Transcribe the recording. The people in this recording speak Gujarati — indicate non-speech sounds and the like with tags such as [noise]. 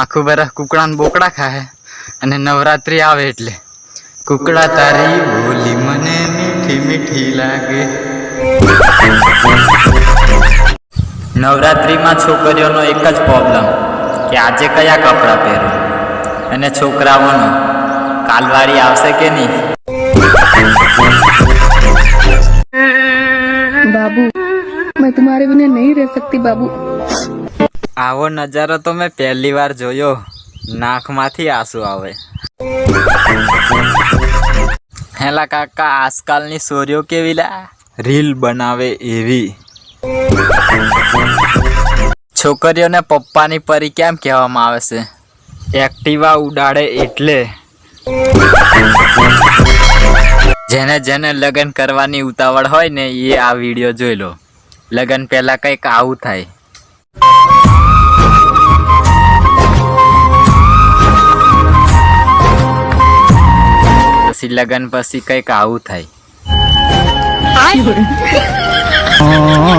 આખું બરફ કુકડા ને બોકડા ખાય અને નવરાત્રી આવે એટલે. કુકડા તારી બોલી મને મીઠી મીઠી લાગે. નવરાત્રીમાં છોકરીઓનો એક જ પ્રોબ્લેમ કે આજે કયા કપડાં પહેરું? અને છોકરાઓનો, કાલવારી આવશે કે નહીં? बाबू मैं तुम्हारे बिना नहीं रह सकती बाबू આવો નજારો તો મેં પહેલી વાર જોયો નાકમાંથી આંસુ આવે હેલા કાકા આજકાલની સોરીઓ કેવી લા રીલ બનાવે એવી છોકરીઓને પપ્પાની પરી કેમ કહેવામાં આવે છે એક્ટિવા ઉડાડે એટલે જેને જેને લગ્ન કરવાની ઉતાવળ હોય ને એ આ વીડિયો જોઈ લો. લગ્ન પહેલાં કંઈક આવું થાય. પછી લગ્ન પછી કંઈક આવું થાય. [laughs]